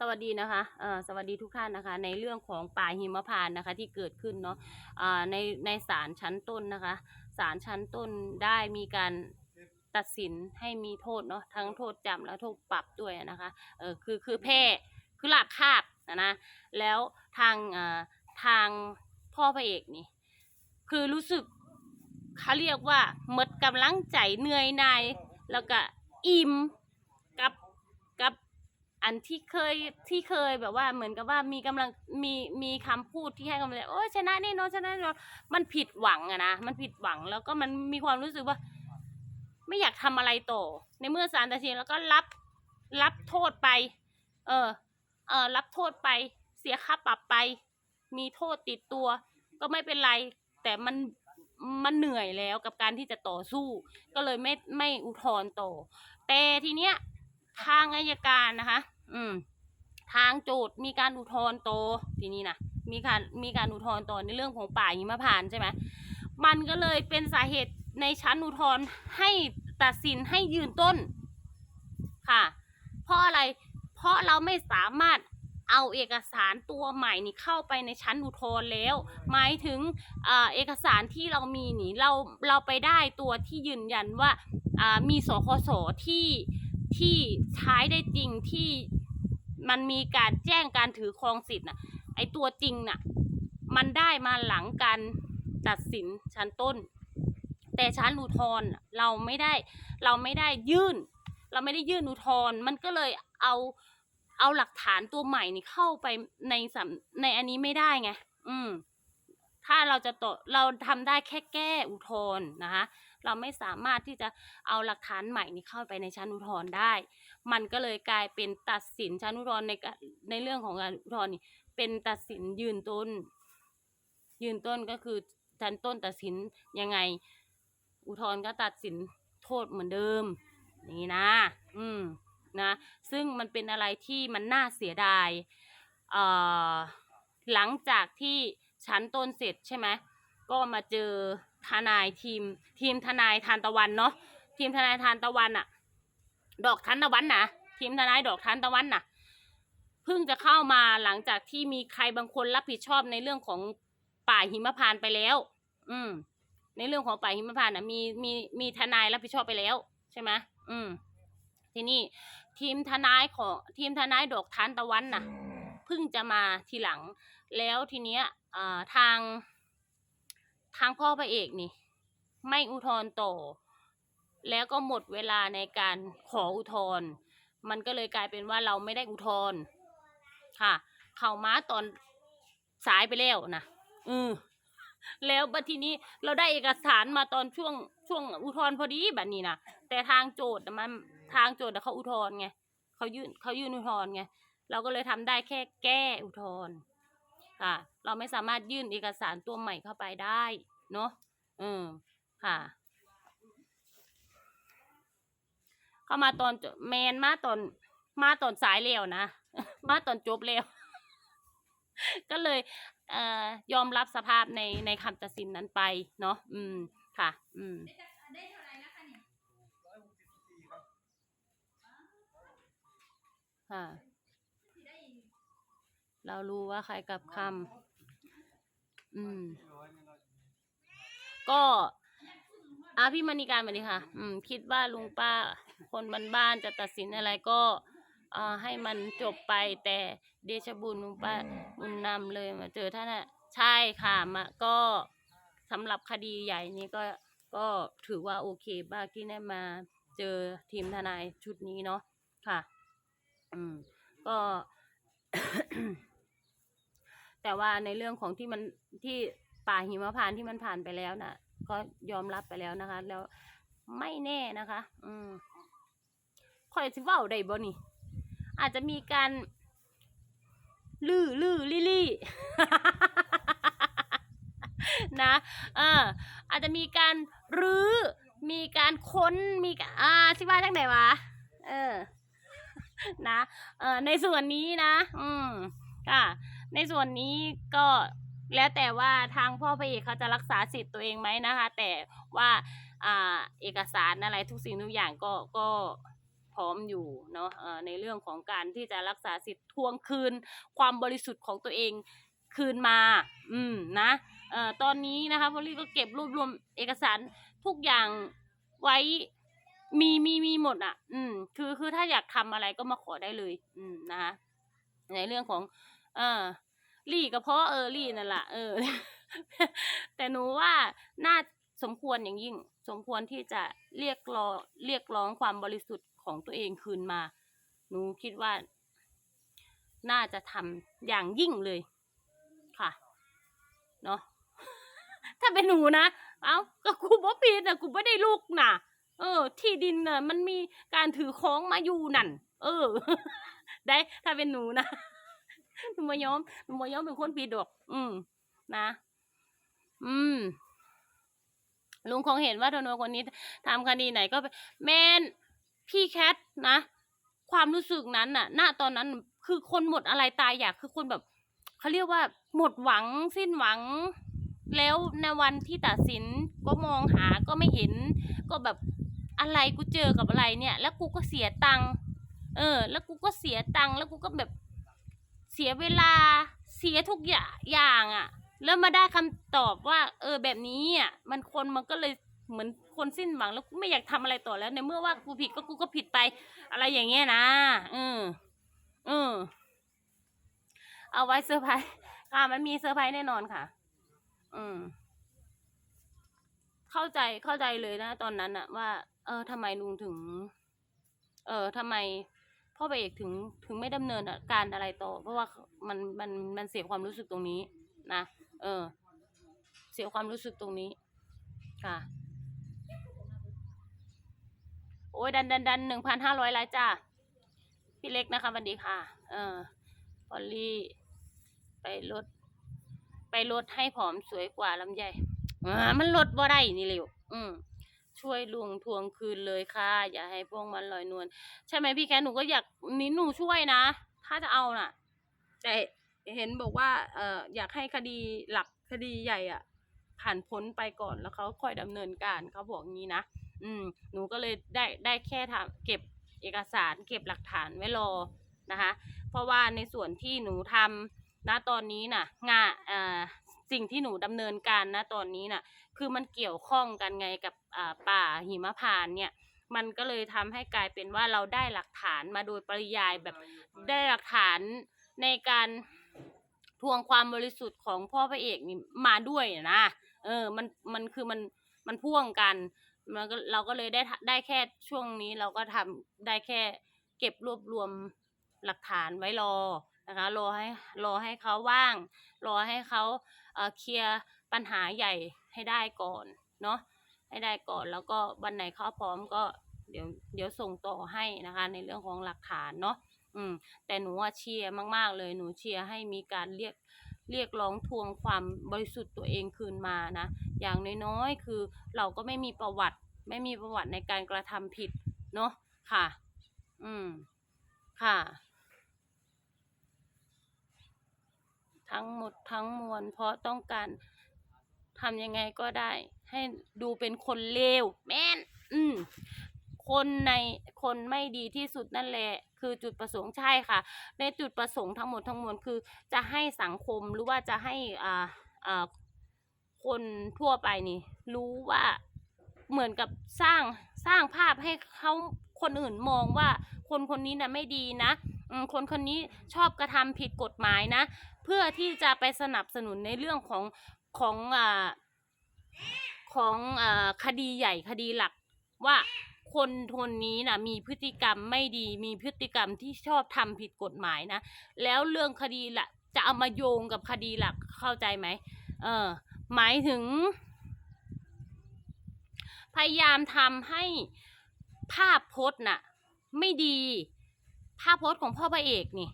สวัสดีนะคะเอ่อสวัสดีทุกท่านนะคะ ในเรื่องของป่าหิมพานต์นะคะ ที่เกิดขึ้นเนาะอ่าในในศาลชั้นต้นนะคะศาลชั้นต้นได้มีการตัดสินให้มีโทษเนาะทั้งโทษจำและโทษปรับด้วยนะคะเออคือคือแพ้คือหลักคาบนะนะแล้วทางอ่าทางพ่อพระเอกนี่ คือรู้สึกเขาเรียกว่าหมดกำลังใจเหนื่อยนายแล้วก็อิ่มกับกับ อันที่เคยที่เคยแบบว่าเหมือนกับว่ามีกำลังมีมีคำพูดที่ให้กำลังใจโอ้ยชนะแน่นอนชนะแน่นอนมันผิดหวังอะนะมันผิดหวังแล้วก็มันมีความรู้สึกว่า ไม่อยากทำอะไรต่อในเมื่อศาลตัดสินแล้วก็รับรับโทษไป เออเออรับโทษไป เสียค่าปรับไป มีโทษติดตัว ก็ไม่เป็นไร แต่มันมันเหนื่อยแล้วกับการที่จะต่อสู้ ก็เลยไม่ไม่อุทธรณ์ต่อแต่ทีเนี้ย ทางอายการนะคะ อืม ทางโจทย์มีการอุทธรณ์โตทีนี้นะมีการมีการอุทธรณ์ต่อในเรื่องของป่าหิมพานต์ใช่ไหมมันก็เลยเป็นสาเหตุในชั้นอุทธรณ์ให้ตัดสินให้ยืนต้นค่ะ เพราะอะไร เพราะเราไม่สามารถเอาเอกสารตัวใหม่นี่เข้าไปในชั้นอุทธรณ์แล้ว หมายถึงอเอกสารที่เรามีนี่เราเราไปได้ตัวที่ยืนยันว่ามีสคสที่ ที่ใช้ได้จริงที่มันมีการแจ้งการถือครองสิทธิ์น่ะ ไอตัวจริงน่ะ มันได้มาหลังการตัดสินชั้นต้น แต่ชั้นอุทธรณ์เราไม่ได้เราไม่ได้ยื่น เราไม่ได้ยื่นอุทธรณ์มันก็เลยเอาเอาหลักฐานตัวใหม่นี่เข้าไปในสำในอันนี้ไม่ได้ไง อืม ถ้าเราจะต่อเราทำได้แค่แก้อุทธรณ์นะคะ เราไม่สามารถที่จะเอาหลักฐานใหม่นี้เข้าไปในชั้นอุทธรณ์ได้ มันก็เลยกลายเป็นตัดสินชั้นอุทธรณ์ในในเรื่องของการอุทธรณ์นี่เป็นตัดสินยืนต้น ยืนต้นก็คือชั้นต้นตัดสินยังไง อุทธรณ์ก็ตัดสินโทษเหมือนเดิม อย่างนี้นะ อืมนะ ซึ่งมันเป็นอะไรที่มันน่าเสียดายเอ่อหลังจากที่ชั้นต้นเสร็จใช่ไหมก็มาเจอ ทนายทีม ทีมทนายทานตะวันเนาะทีมทนายทานตะวันอะดอกทานตะวันนะทีมทนายดอกทานตะวันน่ะเพิ่งจะเข้ามาหลังจากที่มีใครบางคนรับผิดชอบในเรื่องของป่าหิมพานไปแล้ว อืม ในเรื่องของป่าหิมพานต์น่ะมีมีมีทนายรับผิดชอบไปแล้ว ใช่ไหมอืม ทีนี้ทีมทนายของทีมทนายดอกทานตะวันน่ะ เพิ่งจะมาทีหลัง แล้วทีเนี้ยอ่าทาง ทางพ่อพระเอกนี่ ไม่อุทธรณ์ต่อ แล้วก็หมดเวลาในการขออุทธรณ์มันก็เลยกลายเป็นว่าเราไม่ได้อุทธรณ์ค่ะ เข้าม้าตอนสายไปแล้วนะอือแล้วบัดทีนี้เราได้เอกสารมาตอนช่วงช่วงอุทธรณ์พอดีแบบนี้นะแต่ทางโจทย์มันทางโจทย์เขาอุทธรณ์ไงเขายื่นเขายื่นอุทธรณ์ไงเราก็เลยทำได้แค่แก้อุทธรณ์ ค่ะ เราไม่สามารถยื่นเอกสารตัวใหม่เข้าไปได้เนาะเออค่ะ เข้ามาตอนจแมนมาตอนมาตอนสายเร็วนะ มาตอนจบเร็ว ก็เลยเอ่อยอมรับสภาพในในคำตัดสินนั้นไปเนาะอืมค่ะ อืมได้เท่าไหร่นะคะเนี่ยค่ะที่ได้ เรารู้ว่าใครกลับคำอืม ก็อาพี่มณีการมาดีค่ะ อืม คิดว่าลุงป้า คนบ้านๆจะตัดสินอะไรก็เอ่อให้มันจบไปแต่เดชะบุญลุงป้าบุญนำเลยมาเจอท่านน่ะใช่ค่ะมาก็สำหรับคดีใหญ่นี้ก็ก็ถือว่าโอเคบ้างที่ได้มาเจอทีมทนายชุดนี้เนาะค่ะ อืม ก็ แต่ว่าในเรื่องของที่มันที่ป่าหิมพานต์ที่มันผ่านไปแล้วน่ะ ก็ยอมรับไปแล้วนะคะ แล้วไม่แน่นะคะ อืมคอยสิเว้าได้บ่นี่ อาจจะมีการลื้อลื้อลี่ลี่นะเอออาจจะมีการรื้อ มีการค้น มีการอ่าสิว่าจังไหนวะ เออ นะ เออในส่วนนี้นะ อืมค่ะ ในส่วนนี้ก็แล้วแต่ว่าทางพ่อพระเอกเขาจะรักษาสิทธิ์ตัวเองไหมนะคะ แต่ว่าอ่าเอกสารอะไรทุกสิ่งทุกอย่างก็ก็พร้อมอยู่เนาะในเรื่องของการที่จะรักษาสิทธิ์ทวงคืน ความบริสุทธิ์ของตัวเองคืนมา อืมนะเอ่อตอนนี้นะคะพอลลี่ก็เก็บรวบรวมเอกสารทุกอย่างไว้มีมีมีหมดอะ อืม คือคือถ้าอยากทำอะไรก็มาขอได้เลย อืมนะคะในเรื่องของ เออลี่ก็เพราะเออลี่นั่นแหละเออ แต่หนูว่าน่าสมควรอย่างยิ่ง สมควรที่จะเรียกร้องเรียกร้องความบริสุทธิ์ของตัวเองคืนมา หนูคิดว่า น่าจะทำอย่างยิ่งเลยค่ะ เนาะถ้าเป็นหนูนะ เอ้าก็กูบ่ผิดนะกูไม่ได้ลูกน่ะเออ ที่ดินน่ะ มันมีการถือของมาอยู่นั่น เออ ได้ ถ้าเป็นหนูนะ หนูมายอมหนูมายอมเป็นคนผิดดอก อืม นะ อืม ลุงคงเห็นว่าธนคนนี้ทำคดีไหนก็ไปแมนพี่แคทนะ ความรู้สึกนั้นน่ะ ณ ตอนนั้นคือคนหมดอะไรตายอยากคือคนแบบเขาเรียกว่า หมดหวังสิ้นหวัง แล้วในวันที่ตัดสินก็มองหาก็ไม่เห็น ก็แบบอะไรกูเจอกับอะไรเนี่ย แล้วกูก็เสียตังค์เออ แล้วกูก็เสียตังค์แล้วกูก็แบบ สียเวลาเสียทุกอย่างอย่างอะ่ะ แล้วมาได้คำตอบว่า เออแบบนี้อะมันคนมันก็เลยเหมือนคนสิ้นหวังแล้วกูไม่อยากทำอะไรต่อแล้ว ในเมื่อว่ากูผิดก็กูก็ผิดไปอะไรอย่างเงี้ยนะเออเออเอาไว้เซอร์ไพรส์ค่ะมันมีเซอร์ไพรส์แน่นอนค่ะ อืม เข้าใจเข้าใจเลยนะ ตอนนั้นอะว่า เออทำไมลุงถึง เออทำไม พ่อพระเอกถึงถึงไม่ดำเนินการอะไรต่อ เพราะว่ามันมันมันเสียความรู้สึกตรงนี้นะเออ เสียความรู้สึกตรงนี้ ค่ะ โอ้ยดันดันดันหนึ่งพันห้าร้อยไลค์จ้าพี่เล็กนะคะสวัสดีค่ะ เออพอลลี่ ไปลด ไปลดให้ผอมสวยกว่าลำไยอ่ามันลดบ่ได้นี่เร็วอืม ช่วยลุงทวงคืนเลยค่ะ อย่าให้พวกมันลอยนวลใช่ไหมพี่แคทหนูก็อยากนิ้หนูช่วยนะ ถ้าจะเอาน่ะ แต่เห็นบอกว่าเอออยากให้คดีหลักคดีใหญ่อะ ผ่านพ้นไปก่อนแล้วเขาค่อยดำเนินการเขาบอกงี้นะอืมหนูก็เลยได้ได้แค่ทำเก็บเอกสารเก็บหลักฐานไว้รอนะคะ เพราะว่าในส่วนที่หนูทำณตอนนี้น่ะงานอ สิ่งที่หนูดำเนินการณตอนนี้น่ะ คือมันเกี่ยวข้องกันไงกับอ่าป่าหิมพานต์เนี่ย มันก็เลยทำให้กลายเป็นว่าเราได้หลักฐานมาโดยปริยายแบบได้หลักฐานในการทวงความบริสุทธิ์ของพ่อพระเอกนี่มาด้วยนะเออมันมันคือมันมันพ่วงกันมันก็เราก็เลยได้ทะได้แค่ช่วงนี้เราก็ทำได้แค่เก็บรวบรวมหลักฐานไว้รอนะคะรอให้รอให้เขาว่าง รอให้เขาเอ่อ เคลียร์ปัญหาใหญ่ให้ได้ก่อนเนาะให้ได้ก่อนแล้วก็วันไหนเขาพร้อมก็เดี๋ยวเดี๋ยวส่งต่อให้นะคะ ในเรื่องของหลักฐานเนาะอืมแต่หนูว่าเชียร์มากๆ เลยหนูเชียร์ให้มีการเรียกเรียกร้องทวงความบริสุทธิ์ตัวเองคืนมานะ อย่างน้อยๆคือเราก็ไม่มีประวัติ ไม่มีประวัติในการกระทำผิดเนาะค่ะ อืม ค่ะ ทั้งหมดทั้งมวล เพราะต้องการทำยังไงก็ได้ ให้ดูเป็นคนเลวแม่น อืมคนในคนไม่ดีที่สุดนั่นแหละ คือจุดประสงค์ใช่ค่ะ ในจุดประสงค์ทั้งหมดทั้งมวลคือ จะให้สังคมหรือว่าจะให้อ่าอ่าคนทั่วไปนี่ รู้ว่าเหมือนกับสร้างสร้างภาพให้เขาคนอื่นมองว่าคนคนนี้นะไม่ดีนะคนคนนี้ชอบกระทำผิดกฎหมายนะ เพื่อที่จะไปสนับสนุนในเรื่องของของอ่าของอ่าคดีใหญ่คดีหลักว่าคนคนนี้นะมีพฤติกรรมไม่ดีมีพฤติกรรมที่ชอบทำผิดกฎหมายนะ แล้วเรื่องคดีหลักจะเอามาโยงกับคดีหลักเข้าใจไหมเออหมายถึง พยายามทำให้ภาพพจน์น่ะ ไม่ดี ภาพพจน์ของพ่อพระเอกนี่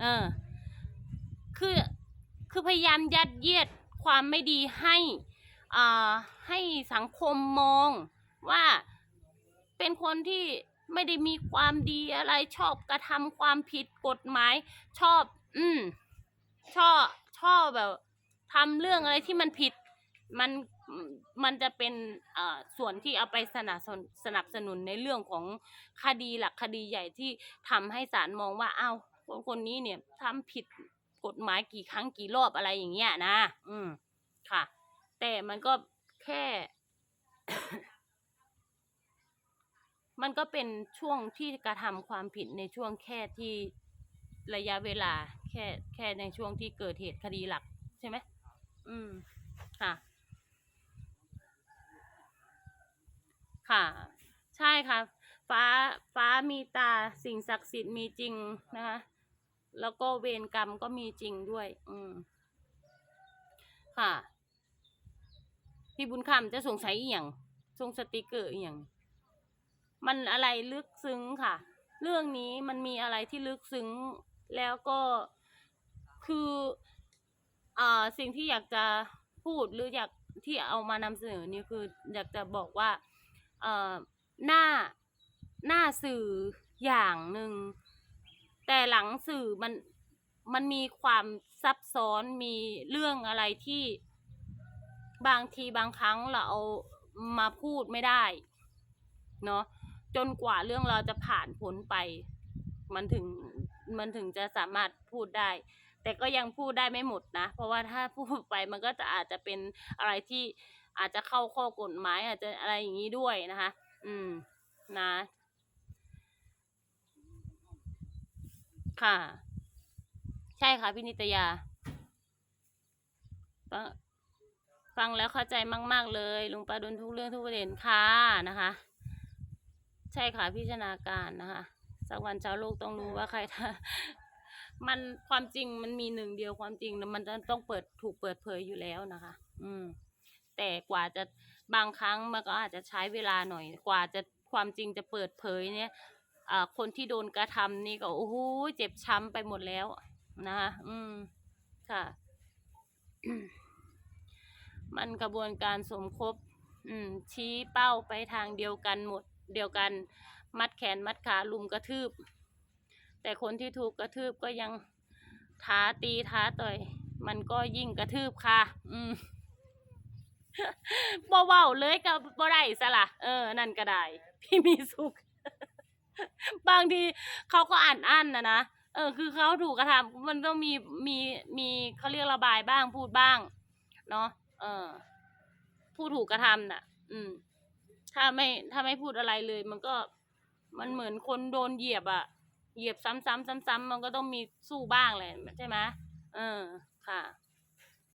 เออ คือคือพยายามยัดเยียดความไม่ดีให้อ่าให้สังคมมองว่าเป็นคนที่ไม่ได้มีความดีอะไรชอบกระทำความผิดกฎหมาย ชอบ อืมชอบชอบแบบทำเรื่องอะไรที่มันผิด มันมันจะเป็นส่วนที่เอาไปสนับสนุนสนับสนุนในเรื่องของคดีหลักคดีใหญ่ที่ทำให้ศาลมองว่าเอ้าคนคนนี้เนี่ยทำผิด กฎหมายกี่ครั้งกี่รอบอะไรอย่างเงี้ยนะ อืม ค่ะ แต่มันก็แค่ มันก็เป็นช่วงที่กระทำความผิดในช่วงแค่ที่ระยะเวลา แค่แค่ในช่วงที่เกิดเหตุคดีหลัก ใช่ไหม อืม ค่ะ ค่ะ ใช่ค่ะ ฟ้าฟ้ามีตาสิ่งศักดิ์สิทธิ์มีจริงนะคะ แล้วก็เวรกรรมก็มีจริงด้วย อืม ค่ะ พี่บุญคำจะสงสัยอหย่างทรงสติกเกอร์อหย่าง มันอะไรลึกซึ้งค่ะ เรื่องนี้มันมีอะไรที่ลึกซึ้ง แล้วก็คืออ่าสิ่งที่อยากจะพูดหรืออยากที่เอามานำเสนอนี่คืออยากจะบอกว่าเอ่อหน้าหน้าสื่ออย่างหนึ่ง แต่หลังสื่อมันมันมีความซับซ้อนมีเรื่องอะไรที่บางทีบางครั้งเราเอามาพูดไม่ได้เนาะจนกว่าเรื่องเราจะผ่านพ้นไป มันถึงมันถึงจะสามารถพูดได้ แต่ก็ยังพูดได้ไม่หมดนะ เพราะว่าถ้าพูดไปมันก็จะอาจจะเป็นอะไรที่อาจจะเข้าข้อกฎหมาย อาจจะอะไรอย่างนี้ด้วยนะคะ อืม นะ ค่ะ ใช่ค่ะพี่นิตยา ฟังแล้วเข้าใจมาก ๆ เลยลุงปาดนทุกเรื่องทุกประเด็นค่ะนะคะ ใช่ค่ะพิจารณาการนะคะสักวันชาวโลกต้องรู้ว่าใครทำมันความจริงมันมีหนึ่งเดียวความจริงมันจะต้องเปิดถูกเปิดเผยอยู่แล้วนะคะ อืม แต่กว่าจะบางครั้งมันก็อาจจะใช้เวลาหน่อย กว่าจะความจริงจะเปิดเผยเนี่ย คนที่โดนกระทำนี่ก็โอ้โหเจ็บช้ำไปหมดแล้วนะคะอืมค่ะ มันกระบวนการสมคบ อืม ชี้เป้าไปทางเดียวกันหมด เดียวกัน มัดแขนมัดขาลุมกระทืบ แต่คนที่ถูกกระทืบก็ยังท้าตีท้าต่อย มันก็ยิ่งกระทืบค่ะ อืมบ่เว้าเลยก็บ่ได้ซะละเออ นั่นก็ได้ พี่มีสุข บางทีเขาก็อ่านอั้นนะนะเออ คือเขาถูกกระทำมันต้องมีมีมีเขาเรียกระบายบ้างพูดบ้าง เนาะเออ ผู้ถูกกระทำน่ะ อืม ถ้าไม่ถ้าไม่พูดอะไรเลย มันก็มันเหมือนคนโดนเหยียบอะเหยียบซ้ำๆซ้ำๆมันก็ต้องมีสู้บ้างแหละใช่ไหมเออค่ะ